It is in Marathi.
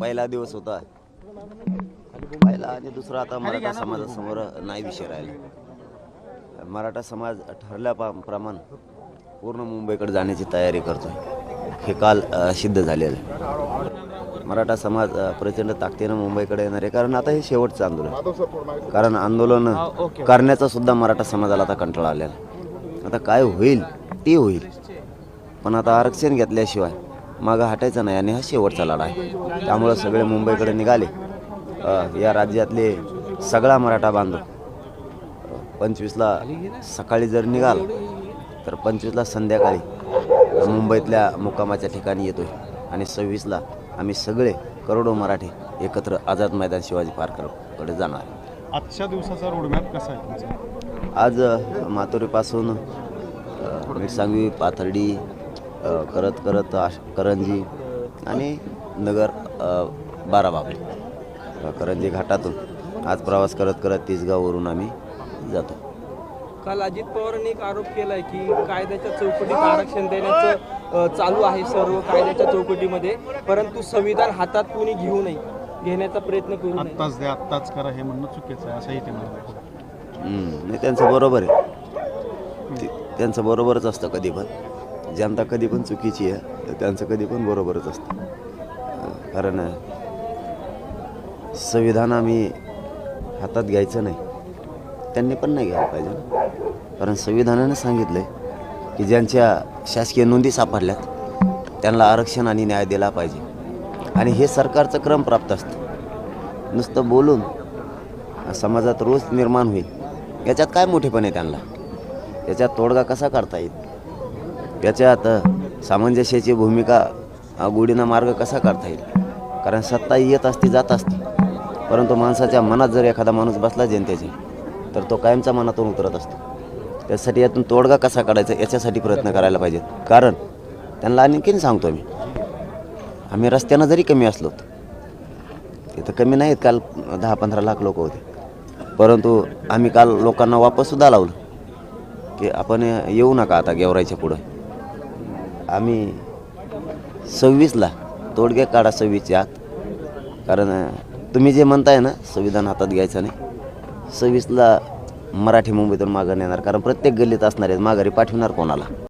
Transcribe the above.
पहिला दिवस होता. पहिला आणि दुसरा आता मराठा समाजासमोर नाही विषय राहिला. मराठा समाज ठरल्याप्रमाणे पूर्ण मुंबईकडे जाण्याची तयारी करतोय. हे काल सिद्ध झालेलं आहे. मराठा समाज प्रचंड ताकदीनं मुंबईकडे येणार आहे. कारण आता हे शेवटचं आंदोलन. कारण आंदोलन करण्याचा सुद्धा मराठा समाजाला आता कंटाळा आलेला आहे. आता काय होईल ते होईल. पण आता आरक्षण घेतल्याशिवाय मागं हटायचं नाही आणि हा शेवटचा लढा आहे. त्यामुळं सगळे मुंबईकडे निघाले. या राज्यातले सगळा मराठा बांधव. पंचवीसला सकाळी जर निघाल तर पंचवीसला संध्याकाळी मुंबईतल्या मुक्कामाच्या ठिकाणी येतोय. आणि सव्वीसला आम्ही सगळे करोडो मराठी एकत्र आझाद मैदान शिवाजी पार्ककडे जाणार. आजच्या दिवसाचा रोडमॅप कसा आहे आज अ, मिरसांगवी पाथर्डी करत करत आश करंजी आणि नगर अ, करंजी घाटातून आज प्रवास करत करत तिसगाववरून आम्ही जातो. काल अजित पवारांनी एक आरोप केलाय की कायद्याच्या चौकटीत आरक्षण देण्याचं चालू आहे सर्व कायद्याच्या चौकटीमध्ये परंतु संविधान हातात कोणी घेऊ नये घेण्याचा प्रयत्न करू आत्ताच द्या आत्ताच करा हे म्हणणं चुकीचं आहे असंही ते हम्म, नाही त्यांचं बरोबर आहे. ते- त्यांचं बरोबरच असतं कधी पण. जनता कधी पण चुकीची आहे तर त्यांचं कधी पण बरोबरच असतं. कारण संविधान आम्ही हातात घ्यायचं नाही. त्यांनी पण नाही घ्यायला पाहिजे कारण संविधानाने सांगितलं आहे की ज्यांच्या शासकीय नोंदी सापडल्यात त्यांना आरक्षण आणि न्याय दिला पाहिजे. आणि हे सरकारचं क्रम प्राप्त असतं. नुसतं बोलून समाजात रोज निर्माण होईल. याच्यात काय मोठेपण आहे त्यांना? याच्यात तोडगा कसा काढता येईल? याच्यात सामंजस्याची भूमिका गोडीनं मार्ग कसा काढता येईल? कारण सत्ता येत असते जात असते. परंतु माणसाच्या मनात जर एखादा माणूस बसला जनतेची तर तो कायमचा मनातून उतरत असतो. त्यासाठी यातून तोडगा कसा काढायचा याच्यासाठी प्रयत्न करायला पाहिजेत. कारण त्यांना आणखीन सांगतो मी आम्ही रस्त्यानं जरी कमी असलो तिथं कमी नाहीत काल दहा पंधरा लाख लोक होते. परंतु आम्ही काल लोकांना वापससुद्धा लावलं की आपण येऊ नका आता गेवरायच्या पुढं. आम्ही सव्वीसला तोडगे काढा सव्वीसच्या आत. कारण तुम्ही जे म्हणताय ना संविधान हातात घ्यायचं नाही. सव्वीसला मराठी मुंबईतून मागं नेणार. कारण प्रत्येक गल्लीत असणार आहेत. माघारी पाठवणार कोणाला?